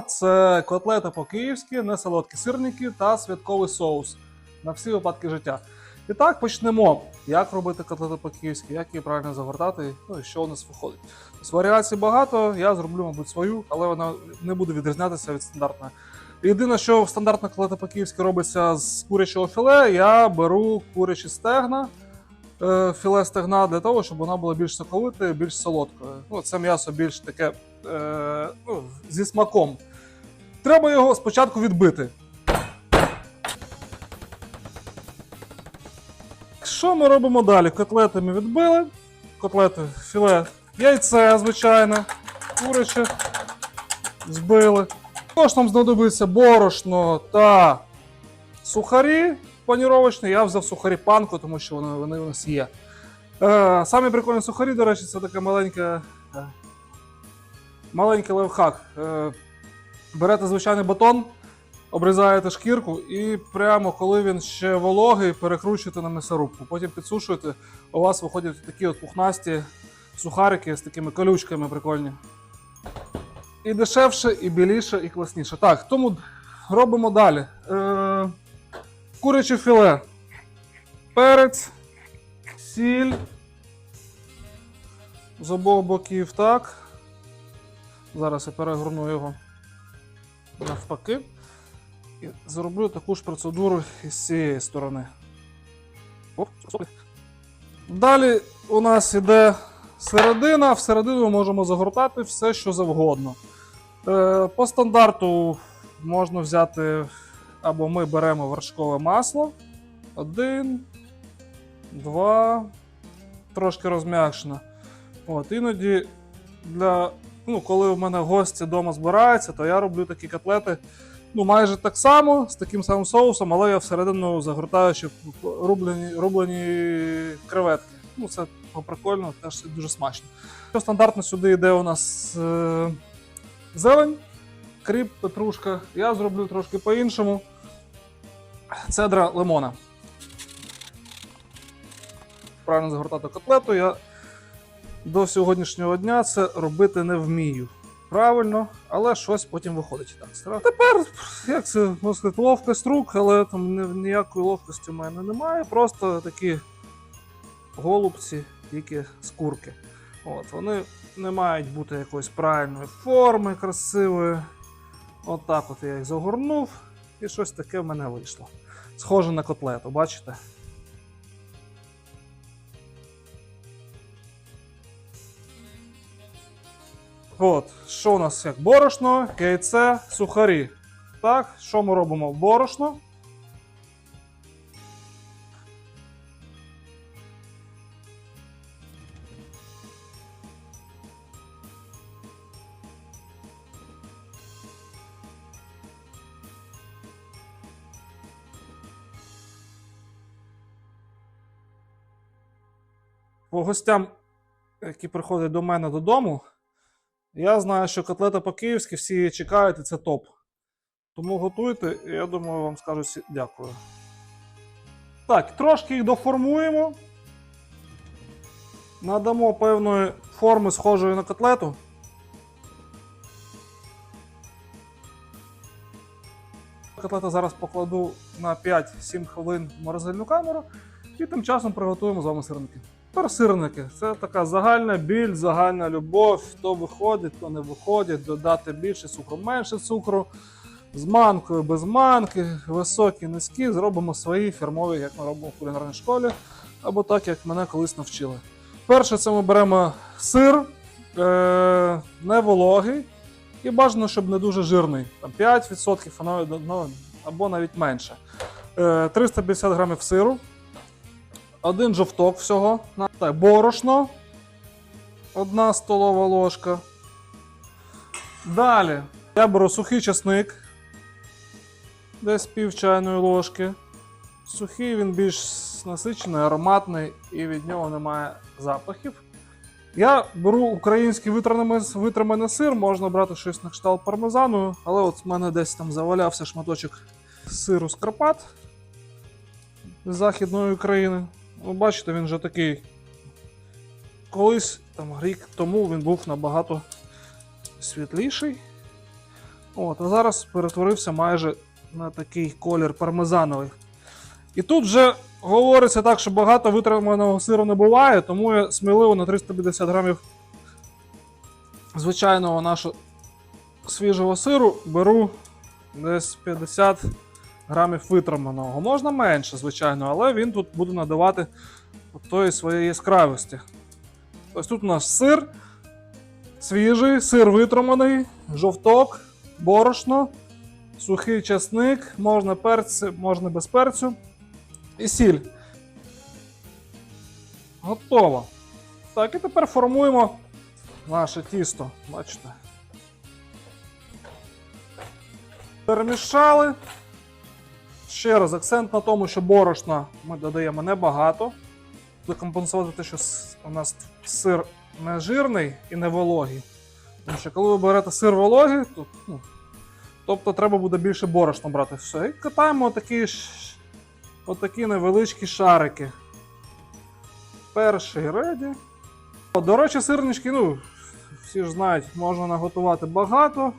Це котлета по-київськи, несолодкі сирники та святковий соус на всі випадки життя. І так почнемо. Як робити котлету по-київськи, як її правильно загортати, ну і що у нас виходить. Тобто варіацій багато, я зроблю, мабуть, свою, але вона не буде відрізнятися від стандартної. Єдине, що стандартна котлета по-київськи робиться з курячого філе, я беру курячі стегна, філе стегна для того, щоб вона була більш соковитою, більш солодкою. Ну, це м'ясо більш таке е, ну, зі смаком. Треба його спочатку відбити. Що ми робимо далі? Котлети ми відбили. Котлети, філе, яйце, звичайно, куряче збили. Також нам знадобиться борошно та сухарі паніровочні. Я взяв сухарі панку, тому що вони, вони у нас є. Е, самі прикольні сухарі, до речі, це така маленька. е, Маленький лайфхак. Е, берете звичайний батон, обрізаєте шкірку і прямо коли він ще вологий, перекручуєте на м'ясорубку. Потім підсушуєте, у вас виходять такі от пухнасті сухарики з такими колючками прикольні. І дешевше, і біліше, і класніше. Так, тому робимо далі. Е, куряче філе. Перець, сіль. З обох боків так. Зараз я перегорну його навпаки. І зроблю таку ж процедуру і з цієї сторони. Стоп. Далі у нас іде середина. Всередину можемо загортати все, що завгодно. Е, по стандарту можна взяти, або ми беремо вершкове масло. Один, два, трошки розм'якшено. От, іноді для, ну, коли в мене гості вдома збираються, то я роблю такі котлети ну, майже так само, з таким самим соусом, але я всередину загортаю ще рублені, рублені креветки. Ну, це прикольно, теж дуже смачно. Стандартно сюди йде у нас е- зелень, кріп, петрушка. Я зроблю трошки по-іншому. Цедра лимона. Правильно загортати котлету. Я до сьогоднішнього дня це робити не вмію. Правильно, але щось потім виходить. Так, Тепер, як це можна сказати, ловкость рук, але там ніякої ловкості в мене немає. Просто такі голубці, тільки з курки. От, вони не мають бути якоїсь правильної форми, красивої. От так от я їх загорнув, і щось таке в мене вийшло. Схоже на котлету, бачите? От, що у нас як борошно, яйце, сухарі. Так, що ми робимо борошно? По гостям, які приходять до мене додому, я знаю, що котлета по-київськи всі чекають, і це топ. Тому готуйте, і я думаю, вам скажуть дякую. Так, трошки їх доформуємо. Надамо певної форми схожої на котлету. Котлету зараз покладу на 5-7 хвилин в морозильну камеру і тим часом приготуємо з вами сирники. Тепер сирники. Це така загальна біль, загальна любов. То виходить, то не виходить, додати більше цукру, менше цукру. З манкою, без манки, високі, низькі, зробимо свої фірмові, як ми робимо в кулінарній школі, або так, як мене колись навчили. Перше, це ми беремо сир, е- не вологий, і бажано, щоб не дуже жирний. Там 5% ну, або навіть менше. Е- 350 грамів сиру, один жовток всього. Так, борошно. Одна столова ложка. Далі я беру сухий часник. Десь пів чайної ложки. Сухий він більш насичений, ароматний і від нього немає запахів. Я беру український витриманий сир, можна брати щось на кшталт пармезану, але от в мене десь там завалявся шматочок сиру з Карпат з Західної України. Ви бачите, він вже такий. Колись, там, рік тому він був набагато світліший. От, а зараз перетворився майже на такий колір пармезановий. І тут вже говориться так, що багато витриманого сиру не буває, тому я сміливо на 350 грамів звичайного нашого свіжого сиру беру десь 50 грамів витриманого. Можна менше, звичайно, але він тут буде надавати тої своєї яскравості. Ось тут у нас сир, свіжий, сир витриманий, жовток, борошно, сухий часник, можна перці, можна без перцю і сіль. Готово. Так, і тепер формуємо наше тісто. Бачите. Перемішали. Ще раз акцент на тому, що борошна ми додаємо небагато. Буде компенсувати те, що у нас сир не жирний і не вологий. Тому що коли ви берете сир вологий, то, ну, тобто треба буде більше борошна брати. Все. І катаємо отакі, отакі невеличкі шарики. Перший реді. До речі, сирнички, ну, всі ж знають, можна наготувати багато,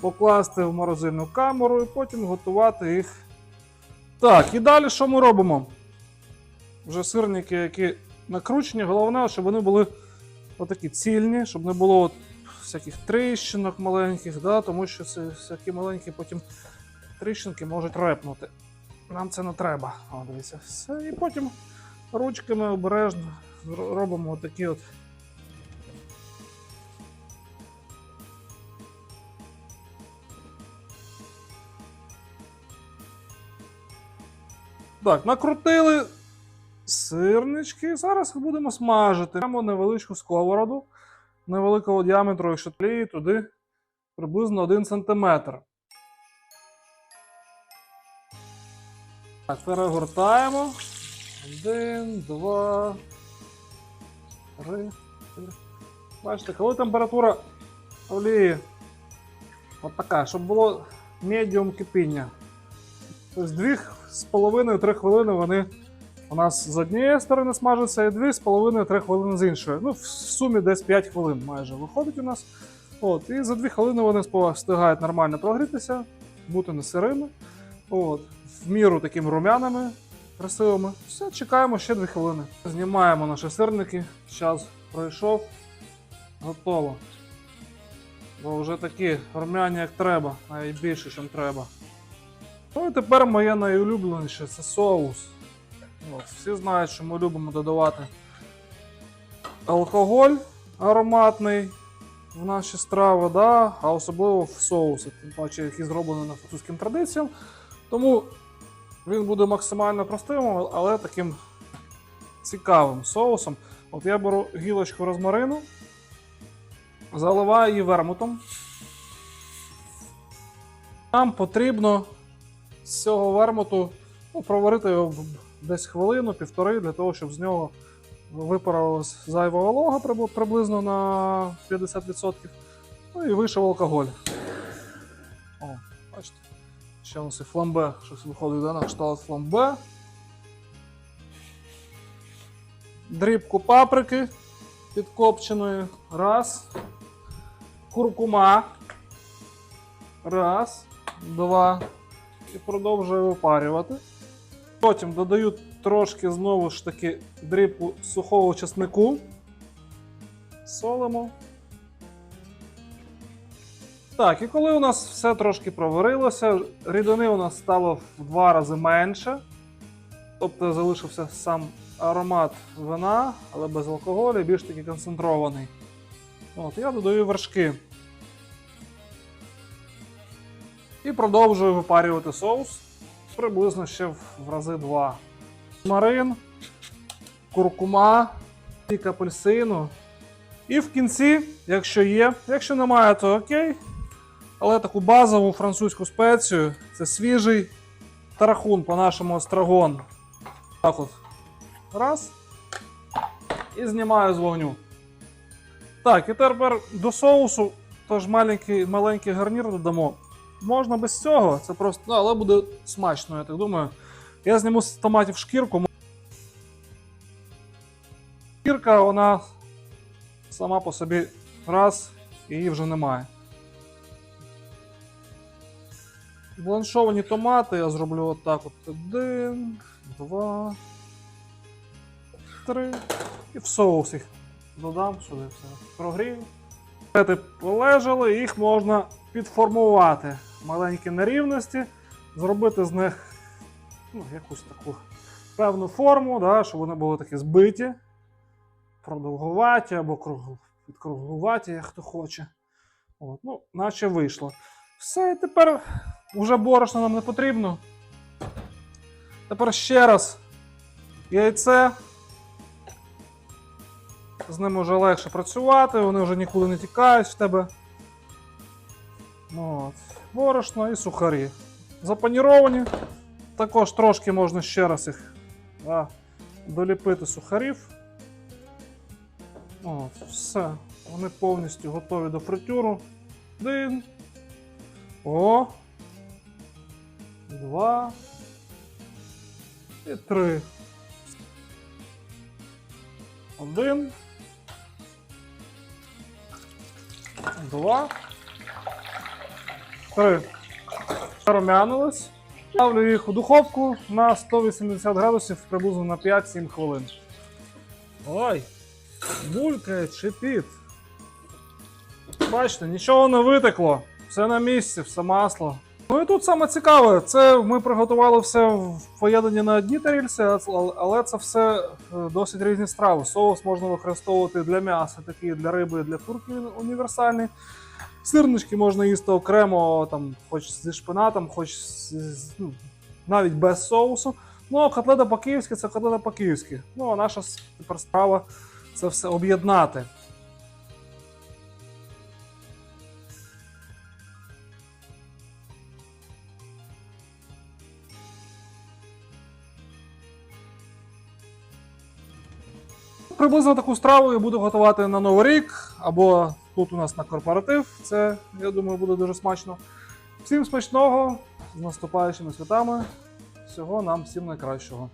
покласти в морозильну камеру і потім готувати їх. Так, і далі що ми робимо? Вже сирники, які накручені, головне, щоб вони були отакі цільні, щоб не було от всяких тріщинок маленьких, да, тому що це всякі маленькі потім тріщинки можуть репнути. Нам це не треба. О, дивіться, все. І потім ручками обережно робимо отакі от. Так, накрутили сирнички. Зараз їх будемо смажити. Маємо невеличку сковороду невеликого діаметру, якщо тліє, туди приблизно 1 см. Так, перегортаємо. Один, два, три, чотири. Бачите, коли температура олії от така, щоб було медіум кипіння. Тобто дві з половиною 3 хвилини вони у нас з однієї сторони смажаться, і дві з половиною 3 хвилини з іншої. Ну, в сумі десь 5 хвилин майже виходить у нас. От, і за 2 хвилини вони встигають нормально прогрітися, бути не сирими. От, в міру такими румяними, красивими. Все, чекаємо ще 2 хвилини. Знімаємо наші сирники. Час пройшов. Готово. Бо вже такі румяні, як треба, навіть більше, ніж треба. Ну і тепер моє найулюбленіше це соус. От, всі знають, що ми любимо додавати алкоголь ароматний в наші страви, да? а особливо в соуси, тим паче, які зроблені на французьким традиціям. Тому він буде максимально простим, але таким цікавим соусом. От я беру гілочку розмарину, заливаю її вермутом. Нам потрібно з цього вермуту ну, проварити його десь хвилину-півтори для того, щоб з нього випарувалась зайва волога приблизно на 50%. Ну і вийшов алкоголь. О, бачите. Ще у нас і фламбе, щось виходить да, на кшталт фламбе. Дрібку паприки підкопченої. Раз. Куркума. Раз. Два. І продовжую випарювати. Потім додаю трошки знову ж таки дрібку сухого чеснику. Солимо. Так, і коли у нас все трошки проварилося, рідини у нас стало в два рази менше. Тобто залишився сам аромат вина, але без алкоголю, більш таки концентрований. От, я додаю вершки. І продовжую випарювати соус приблизно ще в рази два. Марин, куркума, тік апельсину. І в кінці, якщо є, якщо немає, то окей. Але таку базову французьку спецію це свіжий тарахун по-нашому острогон. Так от. Раз. І знімаю з вогню. Так, і тепер до соусу теж маленький, маленький гарнір додамо. Можна без цього, це просто. Але буде смачно, я так думаю. Я зніму з томатів шкірку. Шкірка, вона сама по собі раз, і її вже немає. Бланшовані томати я зроблю отак от. Один, два, три. І в соус їх додам сюди все. Прогрію. Полежали, їх можна підформувати. Маленькі нерівності, зробити з них ну, якусь таку певну форму, да, щоб вони були такі збиті, продовгуваті або кругл- підкруглуваті, як хто хоче. От, ну, наче вийшло. Все, і тепер вже борошно нам не потрібно. Тепер ще раз яйце. З ними вже легше працювати, вони вже нікуди не тікають в тебе. От. Борошно і сухарі. Запаніровані. Також трошки можна ще раз їх да, доліпити сухарів. От, все. Вони повністю готові до фритюру. Один. О. Два. І три. Один. Два. Три. Румянились. Ставлю їх у духовку на 180 градусів приблизно на 5-7 хвилин. Ой! Булькає чепіт. Бачите, нічого не витекло. Все на місці, все масло. Ну і тут саме цікаве, це ми приготували все в поєднанні на одній тарільці, але це все е, досить різні страви. Соус можна використовувати для м'яса, такий для риби, для курки універсальний. Сирнички можна їсти окремо, там, хоч зі шпинатом, хоч з, ну, навіть без соусу. Ну, а котлета по-київськи це котлета по-київськи. Ну, а наша тепер справа це все об'єднати. Приблизно таку страву я буду готувати на Новий рік, або тут у нас на корпоратив. Це, я думаю, буде дуже смачно. Всім смачного, з наступаючими святами. Всього нам всім найкращого.